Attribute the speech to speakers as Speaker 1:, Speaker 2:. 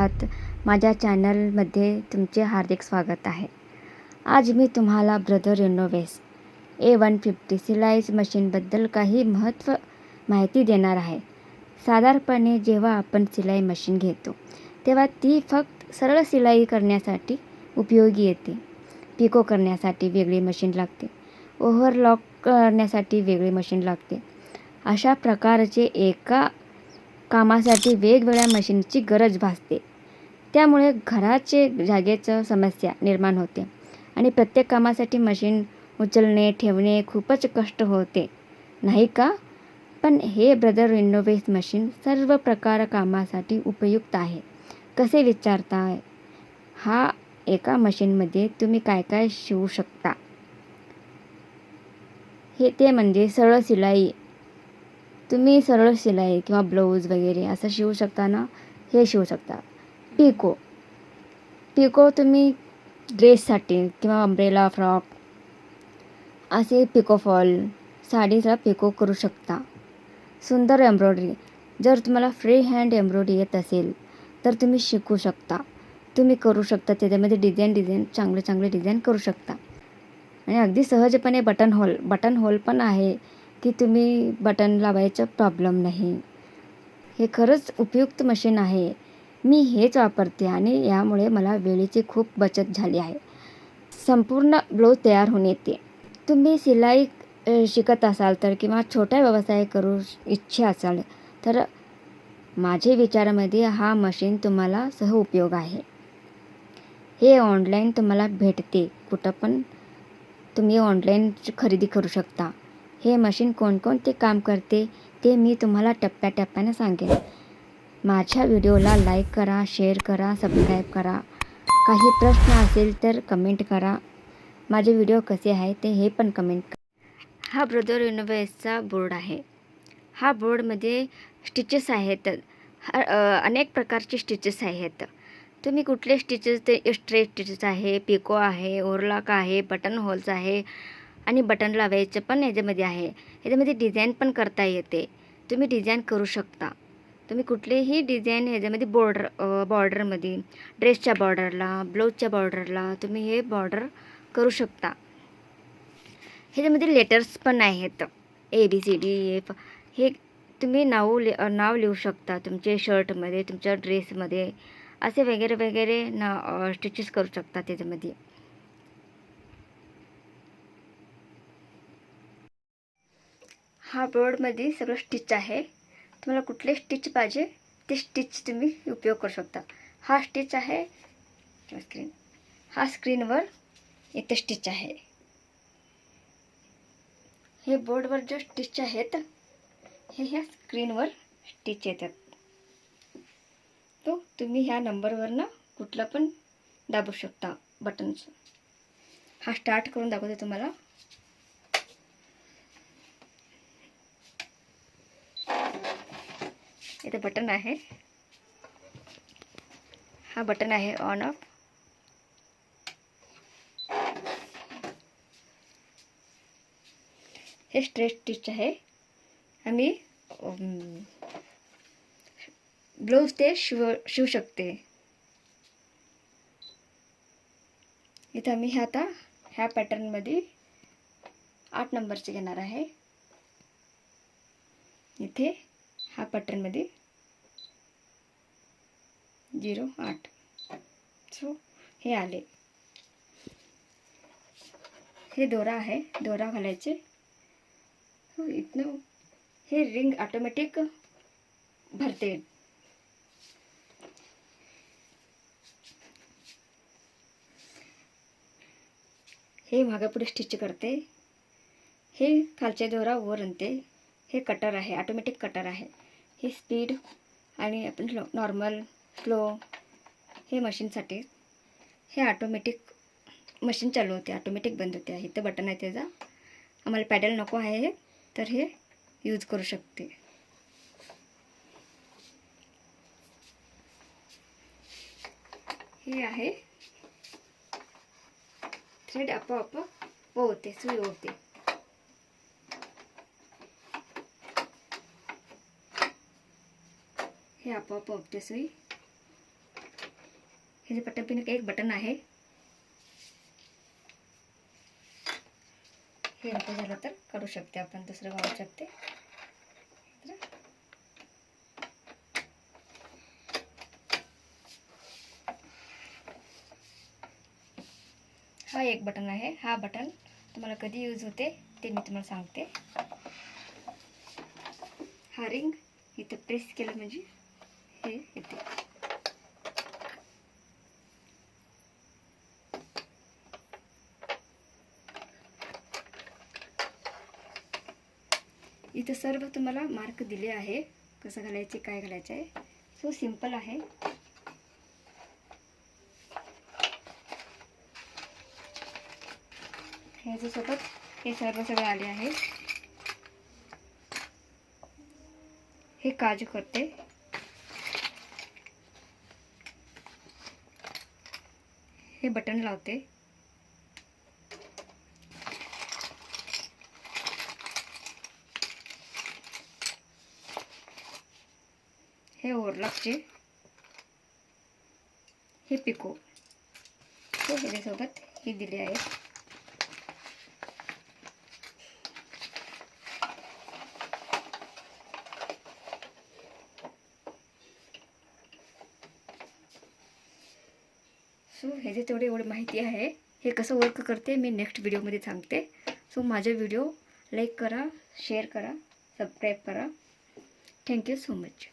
Speaker 1: आत माझ्या चॅनलमध्ये तुमचे हार्दिक स्वागत आहे. आज मी तुम्हाला brother innovis A one fifty सिलाई मशीनबद्दल काही महत्त्व माहिती देणार आहे. साधारणपणे जेव्हा आपण सिलाई मशीन घेतो तेव्हा ती फक्त सरळ सिलाई करण्यासाठी उपयोगी येते. पिको करण्यासाठी वेगळी मशीन लागते. ओव्हरलॉक करण्यासाठी वेगळी मशीन लागते. अशा प्रकारचे एका कामासाठी वेगवेगळ्या मशीनची गरज भासते. त्यामुळे घराचे जागेचं समस्या निर्माण होते. आणि प्रत्येक कामासाठी मशीन उचलणे ठेवणे खूपच कष्ट होते. नाही का? पण हे ब्रदर इनोवेस मशीन सर्व प्रकार कामासाठी उपयुक्त आहे. कसे विचारताय? हा एका मशीनमध्ये तुम्ही काय काय शिवू शकता? हे ते म्हणजे सरळ शिलाई. तुम्ही सरळ शिलाई किंवा ब्लाऊज वगैरे असं शिवू शकता ना? हे शिवू शकता. पिको. पिको तुम्ही ड्रेससाठी किंवा अम्ब्रेला फ्रॉक असे पिको फॉल साडीचा पिको करू शकता. सुंदर एम्ब्रॉयडरी जर तुम्हाला फ्री हँड एम्ब्रॉयडरी येत असेल तर तुम्ही शिकू शकता. तुम्ही करू शकता त्याच्यामध्ये डिझाईन डिझाईन चांगले चांगले डिझाईन करू शकता. आणि अगदी सहजपणे बटन होल बटन होल पण आहे की तुम्ही बटन लावायचं प्रॉब्लेम नाही. हे खरंच उपयुक्त मशीन आहे. मी हेच वापरते आणि यामुळे मला वेळेची खूप बचत झाली आहे. संपूर्ण ब्लाऊज तयार होऊन येते. तुम्ही शिलाई शिकत असाल तर किंवा छोटा व्यवसाय करू इच्छा असाल तर माझे विचारामध्ये हा मशीन तुम्हाला सह उपयोग आहे. हे ऑनलाईन तुम्हाला भेटते. कुठं पण तुम्ही ऑनलाईन खरेदी करू शकता. हे मशीन कोणकोणते काम करते ते मी तुम्हाला टप्प्याटप्प्याने सांगेन. माझ्या व्हिडिओला लाईक करा शेअर करा सबस्क्राईब करा. काही प्रश्न असेल तर कमेंट करा. माझे व्हिडिओ कसे आहे ते हे पण कमेंट करा. हा ब्रदर युनिवर्सचा बोर्ड आहे. हा बोर्डमध्ये स्टिचेस आहेत. अनेक प्रकारचे स्टिचेस आहेत. तुम्ही कुठले स्टिचेस ते स्ट्रेट स्टिचेस आहे पिको आहे ओरलाक आहे बटन होल्स आहे आणि बटन लावायचं पण ह्याच्यामध्ये आहे. ह्याच्यामध्ये डिझाईन पण करता येते. तुम्ही डिझाईन करू शकता. तुम्ही कुठलेही डिझाईन ह्याच्यामध्ये बॉर्डर बॉर्डरमध्ये ड्रेसच्या बॉर्डरला ब्लाऊजच्या बॉर्डरला तुम्ही हे बॉर्डर करू शकता. ह्याच्यामध्ये लेटर्स पण आहेत. A B C D F हे तुम्ही नाव लि नाव लिहू शकता तुमचे शर्टमध्ये तुमच्या ड्रेसमध्ये. असे वगैरे वगैरे ना स्टिचेस करू शकता त्याच्यामध्ये. हा बोर्डमध्ये सगळं स्टिच आहे. तुम्हाला कुठले स्टिच पाहिजे ते स्टिच तुम्ही उपयोग करू शकता. हा स्टिच आहे स्क्रीन हा स्क्रीनवर इथे स्टिच आहे. हे बोर्डवर जे स्टिच आहेत हे ह्या स्क्रीनवर स्टिच येतात. तो तुम्ही ह्या नंबरवरनं कुठला पण दाबू शकता बटन्स हा स्टार्ट करून दाखवते तुम्हाला. इथे बटन आहे. हा बटन आहे ऑन ऑफ हे स्ट्रेट स्टिच आहे. आम्ही ब्लाऊज ते शिव शिवू शकते. इथं आम्ही ह्या आता ह्या पॅटर्नमध्ये आठ नंबरचे घेणार आहे. इथे हा पॅटर्नमध्ये झिरो आठ. सो हे आले. हे दोरा आहे. दोरा घालायचे. हो इथनं हे रिंग ऑटोमॅटिक भरते. हे मागापुढे स्टिच करते. हे खालचे दोरा वर आणते. हे कटर आहे. ऑटोमॅटिक कटर आहे. हे स्पीड आणि आपण नॉर्मल स्लो हे मशीनसाठी हे ऑटोमॅटिक मशीन चालू होते ऑटोमॅटिक बंद होते. इथं बटन आहे त्याचा. आम्हाला पॅडल नको आहे तर हे यूज करू शकते. हे आहे. थ्रेड आपोआप पोहते सुई होते हे आपोआप पोहते सुई. हे जे पट्टन पिन एक बटन आहे. हे नको झालं तर करू शकते आपण दुसरं वाढू शकते. हा एक बटन आहे. हा बटन तुम्हाला कधी यूज होते ते मी तुम्हाला सांगते. हा रिंग इथं प्रेस केलं म्हणजे हे येते. इथं सर्व तुम्हाला मार्क दिले आहे. कसं घालायचे काय घालायचे आहे? सो सिंपल आहे. ह्याच्यासोबत हे सर्व सगळं आले आहे. हे काजू करते. हे बटन लावते. हे ओरलॉकचे हे पिको. हे ह्याच्यासोबत हे दिले आहे. सो ह्याचे तेवढे एवढी माहिती आहे. हे कसं वर्क करते मी नेक्स्ट व्हिडिओमध्ये सांगते. सो माझे व्हिडिओ लाईक करा शेअर करा सबस्क्राईब करा. Thank you so much